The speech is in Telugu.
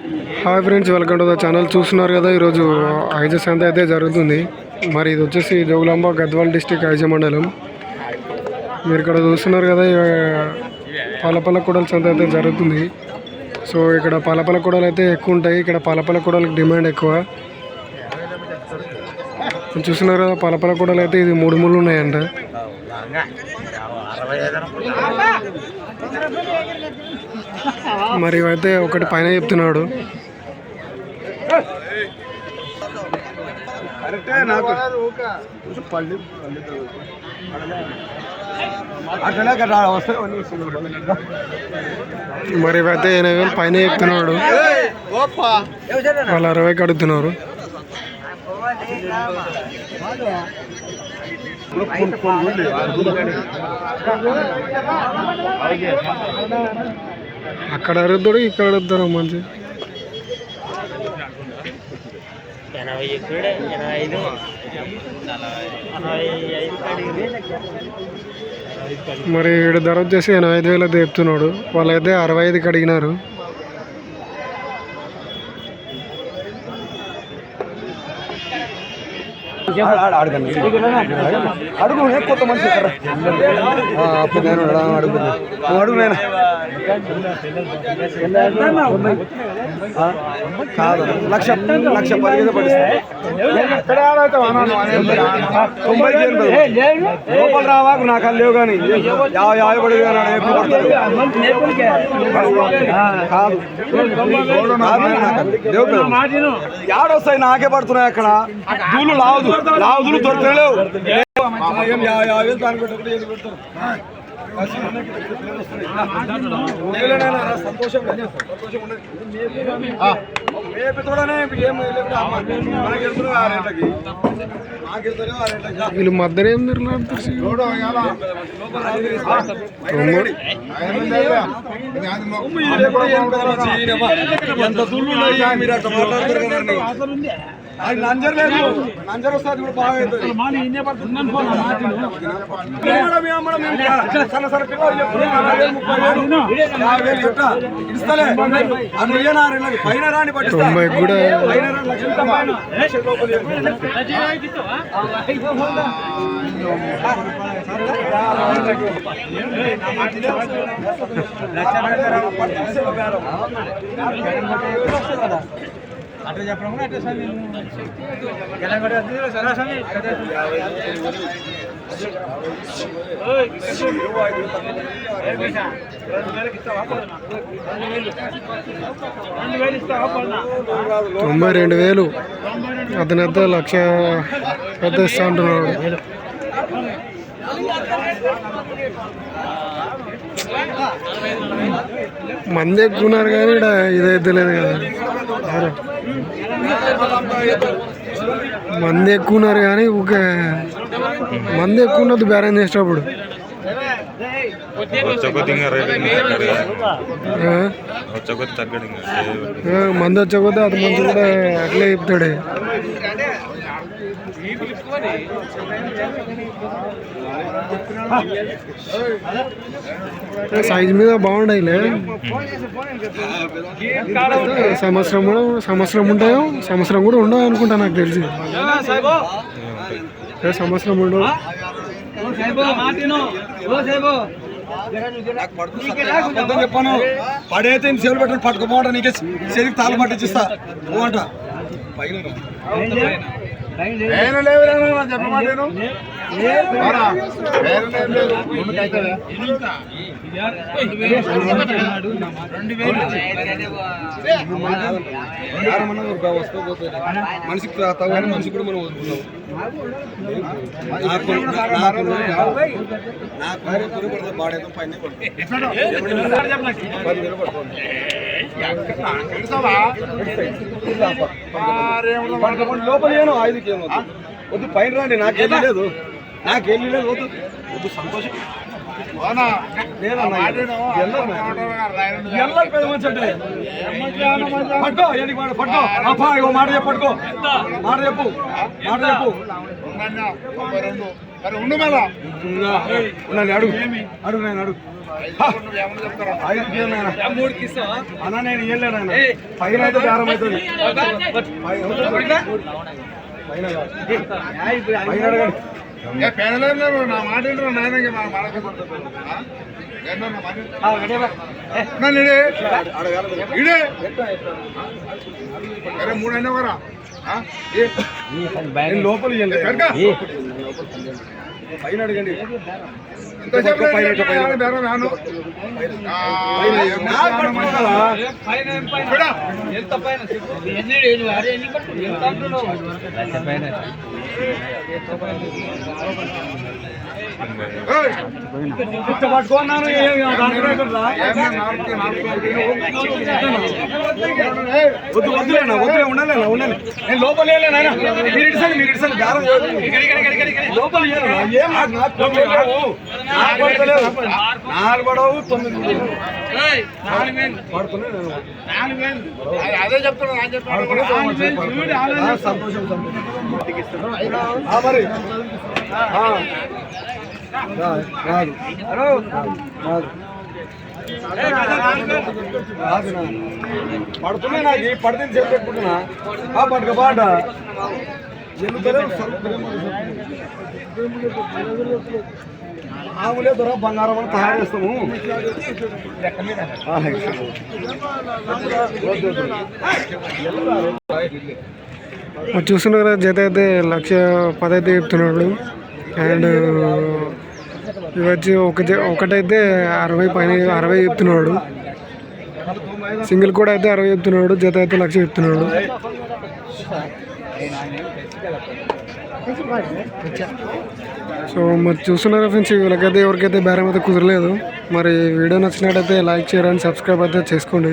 Hi friends welcome to the channel. చూస్తున్నారు కదా ఈరోజు ఐజ సంత అయితే జరుగుతుంది. మరి ఇది వచ్చేసి జోగులాంబ గద్వాల్ డిస్టిక్ ఐజ మండలం. మీరు ఇక్కడ చూస్తున్నారు కదా పాలపల్ల కూడల సంత అయితే జరుగుతుంది. సో ఇక్కడ పాలపల్ల కూడలు అయితే ఎక్కువ ఉంటాయి. ఇక్కడ పాలపల్ల కూడలకు డిమాండ్ ఎక్కువ. చూస్తున్నారు కదా పాలపల్ల కూడలు అయితే ఇది మూడు మూడు ఉన్నాయంట. మరి అయితే ఒకటి పైన చెప్తున్నాడు. మరి అయితే ఎనభై వేలు పైన చెప్తున్నాడు. వాళ్ళు అరవైకి అడుగుతున్నారు అక్కడ అరుద్దుడు ఇక్కడ అరుద్దారు మంచి. ఎనభై ఎక్కుడే ఎనభై ఐదు. మరి వీడు ధర వచ్చేసి ఎనభై ఐదు వేలు చెప్తున్నాడు. వాళ్ళైతే అరవై ఐదుకి అడిగినారు. అడుగు కొత్త మనిషి అప్పుడు నేను అడుగు అడుగు నేను కాదు. లక్ష లక్ష పదిహేను పడిస్తుంది తొంభై లోపల రావాకు నాకు అది లేవు కానీ యాభై యాభై పడి కాదు యాడొస్తాయి నాకే పడుతున్నాయి అక్కడ. దూలు లావుదు. లావుదులు దొరకలేవు సంతోషం. సంతోషం ఉండదు. వీళ్ళు మధ్యలో ఏం. ఎంత అది నంజర్ లేదు నంజర్ వస్తుంది ఇప్పుడు బాగా అవుతుంది. సన్న సన్న పిల్లలు వేలు, ముప్పై వేలు, యాభై వేలు చెప్తా. ఇస్తలే. అది ఇయ్యనా, రెండు పైన రాని పట్టిస్తా. కూడా పైన లక్ష పైన. లక్ష అట్లా చెప్పడం కూడా అట్లా సార్ తొంభై రెండు వేలు. అతని అయితే లక్ష పెద్ద ఇస్తా ఉంటున్నాడు మంది ఎక్కువ ఉన్నారు కానీ ఇక్కడ ఇదైతే లేదు కదా. మంది ఎక్కువ ఉన్నారు కానీ ఒక మంది ఎక్కువ ఉన్నది బేరం చేసేటప్పుడు మంది వచ్చే కొద్దీ అది మంది కూడా అట్లే చెప్తాడే. సైజ్ మీద బాగుండాయిలే సంవత్సరం కూడా సంవత్సరం ఉంటాయో సంవత్సరం కూడా ఉండవు అనుకుంటా నాకు తెలిసి. ఏ సంవత్సరం ఉండవు? చెప్పాను పడైతే నీ సేవలు పెట్టండి పట్టుకోపోంట నీకే చెరికి తాళం పట్టించిస్తా. పోవంట. పైన రా. యారమన్నా ఒక మనిషికి తాగుతావు కానీ మనిషి కూడా మనం వదులుతున్నాం నాకు పడితే బాడేదో పైన పడుతుంది పదకొండు లోపల ఏమో వద్దు పైన రండి నాకేం లేదు నాకేం లేదు వద్దు. వద్దు సంతోషం. లేదన్నా ఎల్లకి పెద్ద మనిషి అంటే పట్టుకో వాడు పట్టుకో. అబ్బా ఇగో మాట చెప్పు పట్టుకో. మాట చెప్పు మాట చెప్పు. అడుగు. అడుగు నేను అడుగు. అన్న నేను ఆయన పైన అయితే బేరం అవుతుంది. పైన. పైన కాదు. పైన అడగండి నేను లోపల. పైన అడగండి. ఎంత పైన. ఎంత పైన? వద్దు వద్దులేనా వద్దులే ఉండాలేనా ఉండాలి నేను లోపల లేనా మీరు ఇడిసండి మీరు ఇడిసండి లోపల ఏం నాకు నాలుగు తొమ్మిది పడుతున్నాయి నేను. సంతోషం సంతోషం మరి రాదు రాదు పడుతున్నా నాకు పడితే చెప్పి పెట్టుకుంటున్నా పట్టుక పాట ఎందుకలే ఆవులే దొర బంగారం అని తయారు చేస్తాము చూస్తున్నారు జత అయితే లక్ష పదైతే చెప్తున్నాడు అండ్ uh, ఇవచ్చి వచ్చి ఒక జ- ఒకటైతే అరవై పైన అరవై చెప్తున్నాడు సింగిల్ కూడా అయితే అరవై చెప్తున్నాడు జత అయితే లక్ష చెప్తున్నాడు సో మరి చూస్తున్నారా ఫ్రెండ్స్ వీళ్ళకైతే ఎవరికైతే బేరం అయితే కుదరలేదు. మరి వీడియో నచ్చినట్టయితే లైక్ చేయాలని సబ్స్క్రైబ్ అయితే చేసుకోండి.